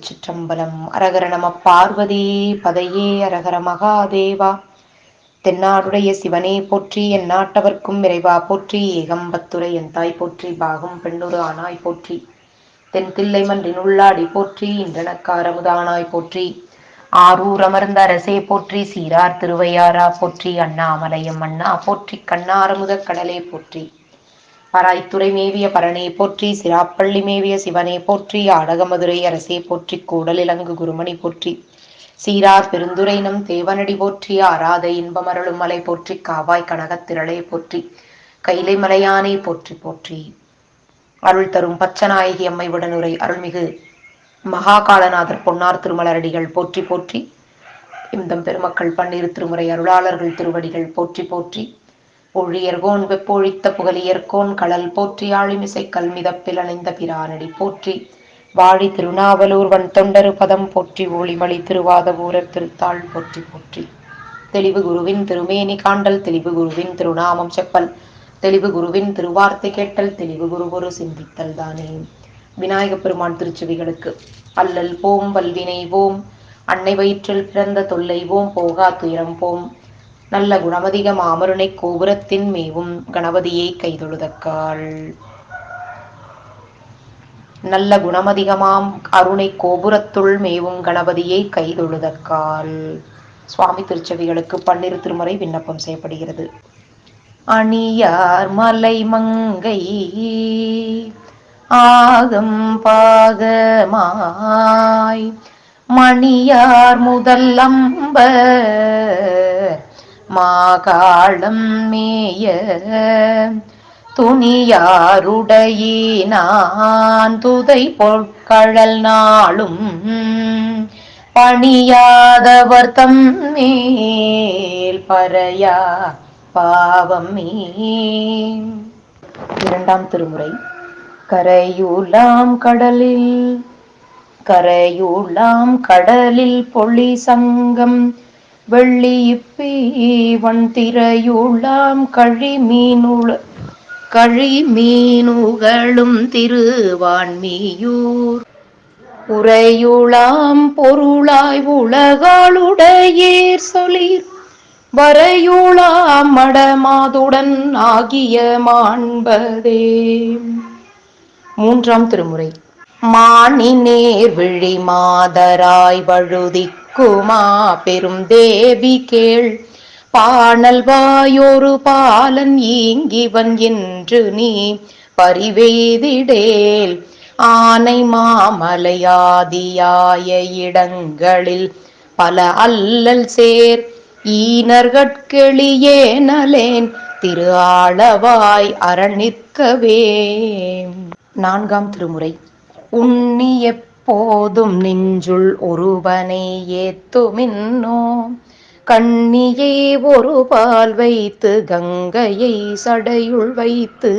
திருச்சிற்றம்பலம். அரகர நம பார்வதி பதையே அரகர மகாதேவா. தென்னாடுடைய சிவனே போற்றி என் நாட்டவர்க்கும் இறைவா போற்றி. ஏகம்பத்துரை என் தாய் போற்றி பாகம் பெண்ணுரு ஆனாய் போற்றி. தென் தில்லை மன்றின் உள்ளாடி போற்றி இன்றனக்காரமுதானாய் போற்றி. ஆரூர் அமர்ந்த அரசே போற்றி சீரார் திருவையாரா போற்றி. அண்ணாமலையம் அண்ணா போற்றி கண்ணாரமுத கடலே போற்றி. பராய்த்துறை மேவிய பரணே போற்றி சிராப்பள்ளி மேவிய சிவனே போற்றி ஆடகமதுரை அரசே போற்றி கூடலிலங்கு குருமணி போற்றி. சீரார் பெருந்துரைனும் தேவனடி போற்றி ஆராத இன்பமருளும் மலை போற்றி காவாய் கனகத்திரளே போற்றி கைலை மலையானை போற்றி போற்றி. அருள் தரும் பச்சநாயகி அம்மை உடனுரை அருள்மிகு மகாகாலநாதர் பொன்னார் திருமலரடிகள் போற்றி போற்றி இந்தம் பெருமக்கள் பன்னிரு திருமுறை அருளாளர்கள் திருவடிகள் போற்றி போற்றி. பொழியர்கோன் வெப்பொழித்த புகழியர்கோன் கடல் போற்றி ஆழிமிசை கல்மிதப்பில் அணைந்த பிரானடி போற்றி. வாழி திருநாவலூர் வன் தொண்டரு பதம் போற்றி ஒளிமளி திருவாதவூரர் திருத்தாள் போற்றி போற்றி. தெளிவு குருவின் திருமேனி காண்டல் தெளிவு குருவின் திருநாமம் செப்பல். தெளிவு குருவின் திருவார்த்தை கேட்டல் தெளிவு குரு குரு சிந்தித்தல் தானே. விநாயக பெருமான் திருச்செவிகளுக்கு அல்லல் போம் வல்வினை போம். அன்னை வயிற்றில் பிறந்த தொல்லை போம் போகா துயரம் போம். நல்ல குணமதிக மாமருணை கோபுரத்தின் மேவும் கணபதியை கைதொழுதக்காள். நல்ல குணமதிகமாம் அருணை கோபுரத்துள் மேவும் கணபதியை கைதொழுதக்கால் சுவாமி திருச்செவிகளுக்கு பன்னிரு திருமுறை விண்ணப்பம் செய்யப்படுகிறது. அணியார் மலை மங்கை ஆகம் பாகமாய் மணியார் முதல் அம்ப மாகாளம் மேய துணியாருடையினான் துதை பொற்கழல் நாளும் பணியாதவர் தம் மேல் பறையா பாவமே இரண்டாம் திருமுறை. கரையுலாம் கடலில் கரையுலாம் கடலில் பொழி சங்கம் வெள்ளி இப்பி வன்திரையுளாம் கழி மீனுள கழி மீனுகளும் திருவான்மியூர். உரையுளாம் பொருளாய் உலகாளுடையேர் சொல்லிர் வரையுளாம் மடமாதுடன் ஆகிய மாண்பதே. மூன்றாம் திருமுறை மானி விழி மாதராய் குமா பெரும் தேவி கேள். பாணல் வாயோரு பாலன் ஈங்கிவன் என்று நீ பரிவேதிடேல். ஆனை மாமலையாதியாய இடங்களில் பல அல்லல் சேர். ஈனர்கட்கெளியேனலேன் திரு ஆளவாய் அரணிற்கவே நான்காம் திருமுறை. உன்னிய போதும் நெஞ்சுள் ஒருவனை ஏத்துமின்னோ. கண்ணியை ஒரு பால் வைத்து கங்கையை சடையுள் வைத்து.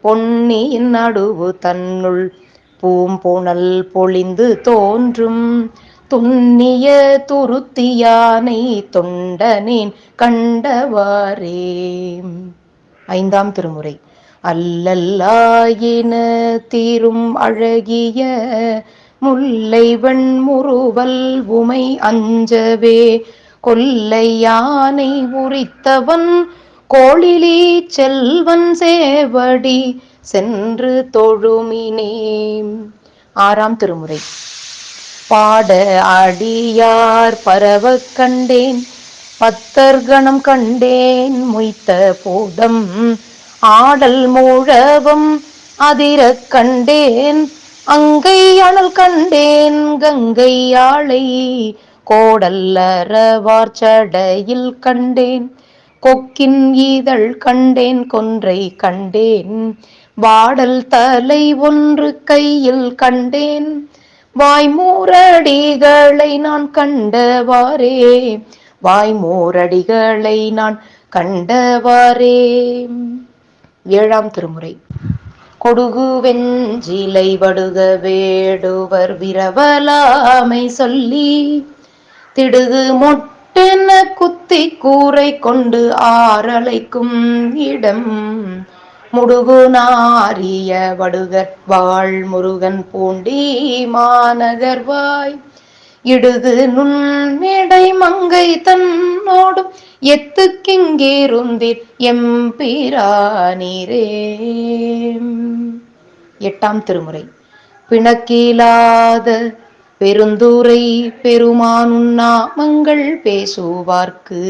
பொன்னியின் நடுவு தன்னுள் பூம்புணல் பொழிந்து தோன்றும். துண்ணிய துருத்தியானை தொண்டனேன் கண்டவாரே ஐந்தாம் திருமுறை. அல்லல்லாயின தீரும் அழகிய முல்லைவன் வெண்முறுவல் உமை அஞ்சவே. கொல்லை யானை உரித்தவன் கோழிலி செல்வன் சேவடி சென்று தொழுமினே ஆறாம் திருமுறை. பாட அடியார் பரவ கண்டேன் பத்தர்கணம் கண்டேன் முய்த்த போதம் ஆடல் மூழவும் அதிர கண்டேன் அங்கை அனல் கண்டேன் கங்கை ஆளை கோடல்லறவார்ச்சடையில் கண்டேன் கொக்கின் ஈதழ் கண்டேன் கொன்றை கண்டேன் வாடல் தலை ஒன்று கையில் கண்டேன் வாய்மூரடிகளை நான் கண்டவாறே வாய்மூரடிகளை நான் கண்டவாறே. ஏழாம் திருமுறை. கொடுகு வெஞ்சிலை வடுக வேடுவர் விரவலாமை சொல்லி திடுகு மொட்டென குத்தி கூரை கொண்டு ஆரலைக்கும் இடம் முடுகு நாரிய வடுகர் வாழ் முருகன் பூண்டி மாநகர்வாய். இடுது நுண் மேடை மங்கை தன்னோடும் எத்துக்கிங்கேருந்திர் எம்பிரானீரே? எட்டாம் திருமுறை. பிணக்கிலாத பெருந்துரை பெருமானுண்ணாமங்கள் பேசுவார்க்கு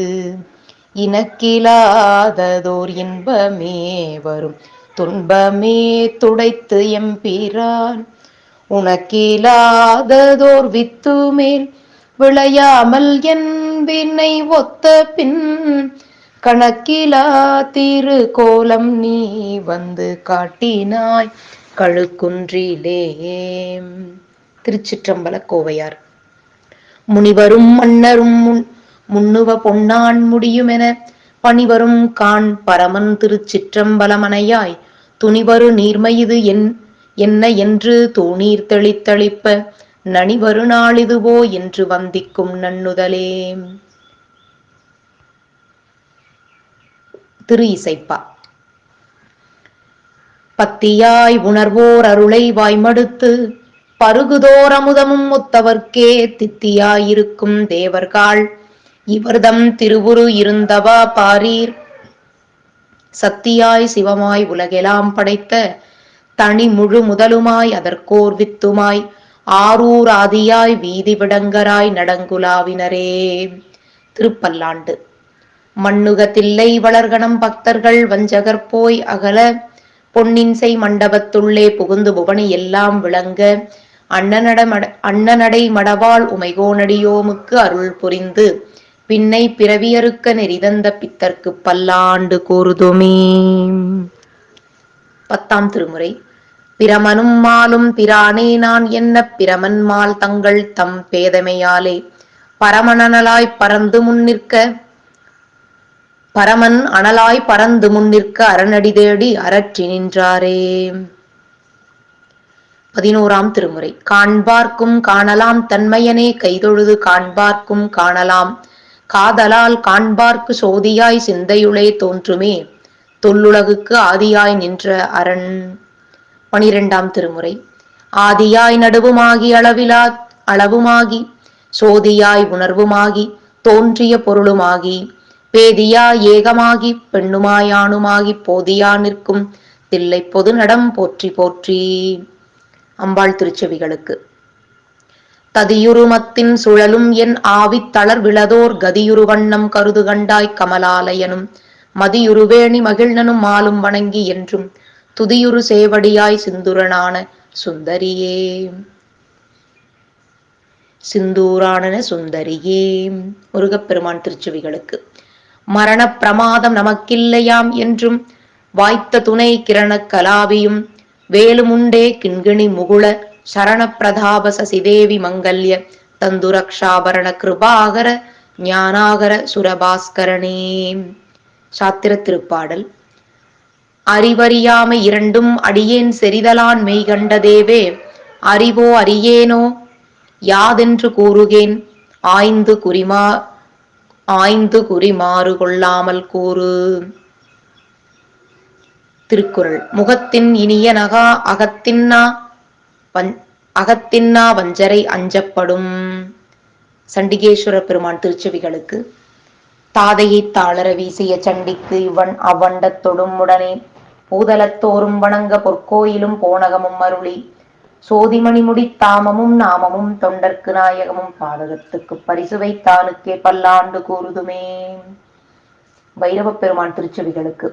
இனக்கிலாததோர் இன்பமே வரும். துன்பமே துடைத்து எம்பிரான் உனக்கிலாததோர் வித்து மேல் விளையாமல் என்பினை ஒத்த பின் கணக்கிலா திரு கோலம் நீ வந்து காட்டினாய் கழுக்குன்றிலே. திருச்சிற்றம்பல கோவையார். முனிவரும் மன்னரும் முன் முன்னுவ பொன்னான் முடியுமென பணிவரும் கான் பரமன் திருச்சிற்றம்பலமனையாய். துணிவரு நீர்மையுது என் என்ன என்று தூணீர் தெளித்தளிப்ப நனி வருநாளிதுவோ என்று வந்திக்கும் நன்னுதலே திரு இசைப்பா. பத்தியாய் உணர்வோர் அருளை வாய்மடுத்து பருகுதோர் அமுதமும் முத்தவர்க்கே தித்தியாயிருக்கும் தேவர்காள். இவர்தம் திருவுரு இருந்தவா பாரீர். சத்தியாய் சிவமாய் உலகெலாம் படைத்த தனி முழு முதலுமாய் அதற்கோர் வித்துமாய். ஆரூர் ஆதியாய் வீதி விடங்கராய் நடங்குலாவினரே. திருப்பல்லாண்டு. மண்ணுகத்தில்லை வளர்கணம் பக்தர்கள் வஞ்சகர் போய் அகல. பொன்னின்சை மண்டபத்துள்ளே புகுந்து புவனி எல்லாம் விளங்க. அண்ணனட அண்ணனடை மடவாள் உமைகோனடியோமுக்கு அருள் புரிந்து. பின்னை பிறவியறுக்க நெறிதந்த பித்தர்க்கு பல்லாண்டு கூறுதுமே. பத்தாம் திருமுறை. பிரமனும் மாலும் பிரானே நான் என்ன பிரமன் மால் தங்கள் தம் பேதமையாலே? பரமணனலாய் பறந்து முன்னிற்க பரமன் அனலாய் பறந்து முன்னிற்க அரணடி தேடி அரற்றி நின்றாரே. பதினோராம் திருமுறை. காண்பார்க்கும் காணலாம் தன்மையனே கைதொழுது காண்பார்க்கும் காணலாம். காதலால் காண்பார்க்கு சோதியாய் சிந்தையுளே தோன்றுமே தொல்லுலகுக்கு ஆதியாய் நின்ற அரண். பனிரெண்டாம் திருமுறை. ஆதியாய் நடுவுமாகி அளவிலா அளவுமாகி சோதியாய் உணர்வுமாகி தோன்றிய பொருளுமாகி பேதியா ஏகமாகி பெண்ணுமாயானுமாகி போதியா நிற்கும் தில்லை பொது நடம் போற்றி போற்றி. அம்பாள் திருச்செவிகளுக்கு. ததியுருமத்தின் சுழலும் என் ஆவித் தளர்விளதோர் கதியுரு வண்ணம் கருது கண்டாய் கமலாலயனும் மதியுருவேணி மகிழ்னனும் மாலும் வணங்கி என்றும் துதியுரு சேவடியாய் சிந்துரனான சுந்தரியே. சிந்தூரானன சுந்தரியே. முருகப்பெருமான் திருச்சுவிகளுக்கு மரண பிரமாதம் நமக்கில்லையாம் என்றும் வாய்த்த துணை கிரண கலாவியும் வேலுமுண்டே கிண்கிணி முகுள சரண பிரதாப சசிதேவி மங்கல்ய தந்துரக்ஷாபரண கிருபாகர ஞானாகர சுரபாஸ்கரனே. சாத்திர திருப்பாடல் அறிவறியாமை இரண்டும் அடியேன் செறிதலான் மெய்கண்டதேவே அறிவோ அறியேனோ? யாதென்று கூறுகேன்? ஆய்ந்து குறிமா ஆய்ந்து குறிமாறு கொள்ளாமல் கூறு. திருக்குறள். முகத்தின் இனிய நகா அகத்தின்னா அகத்தின்னா வஞ்சரை அஞ்சப்படும். சண்டிகேஸ்வர பெருமான் திருச்செவிகளுக்கு தாதையை தாளர வீசிய சண்டிக்கு இவன் அவ்வண்டத் தொடுமுடனே. பூதலத்தோறும் வணங்க பொற்கோயிலும் போனகமும் அருளி. சோதிமணி முடித்தாமமும் நாமமும் தொண்டர்க்கு நாயகமும் பாதகத்துக்கு பரிசு வைத்தானுக்கே பல்லாண்டு கூறுதுமே. வைரவ பெருமான் திருச்செவிகளுக்கு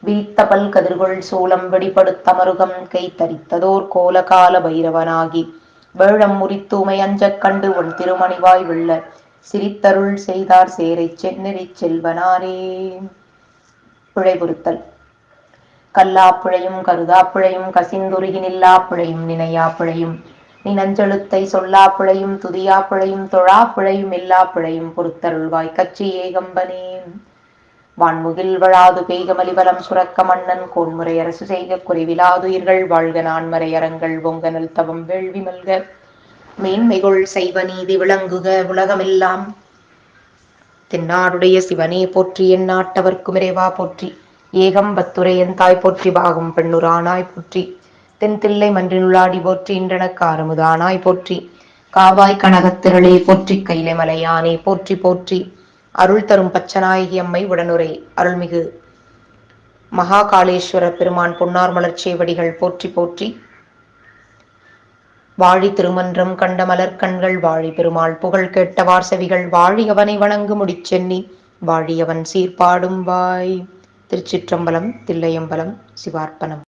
விரித்த பல் கதிர்கொள் சூளம் வெடிப்படுத்தமருகம் கை தரித்ததோர் கோலகால பைரவனாகி. வேழம் முறித்தூமை அஞ்சக் கண்டு உன் திருமணிவாய் வெள்ள சிரித்தருள் செய்தார் சேரை சென்னெறி செல்வனாரே. பிழைபுறுத்தல். கல்லாப்புழையும் கருதாப்புழையும் கசிந்துருகி நில்லாப்புழையும் நினையாப்புழையும் நீ நஞ்செழுத்தை சொல்லாப்புழையும் துதியாப்புழையும் தொழாப்புழையும் எல்லாப்பிழையும் பொறுத்தருள்வாய் கச்சி ஏகம்பனே. வான்முகில் வழாது பெய்கமலிபலம் சுரக்க மன்னன் கோன்முறை அரசு செய்க குறைவிலாதுயிர்கள் வாழ்க நான்மறை அரங்கள் பொங்கனல் தவம் வேள்வி மல்க. மேன்மைகொள் செய்வ நீதி விளங்குக உலகமெல்லாம். தென்னாடுடைய சிவனே போற்றி என் நாட்டவர்க்கும் இறைவா போற்றி. ஏகம்பத்துரையன் தாய் போற்றி பாகம் பெண்ணுரானாய் போற்றி. தென்தில்லை மன்றினுளாடி போற்றி இன்றனக்காரமுதானாய் போற்றி. காவாய் கனகத்திரளே போற்றி கைலை மலையானே போற்றி போற்றி. அருள் தரும் பச்சநாயகி அம்மை உடனுரை அருள்மிகு மகாகாலேஸ்வர பெருமான் பொன்னார் மலர்ச்சேவடிகள் போற்றி போற்றி. வாழி திருமன்றம் கண்ட மலர்கண்கள் வாழி பெருமாள் புகழ் கேட்ட வார்சவிகள் வாழியவனை வணங்கு முடிச்சென்னி வாழியவன் சீர்பாடும் வாய். திருச்சிற்றம்பலம் தில்லையம்பலம் சிவார்ப்பணம்.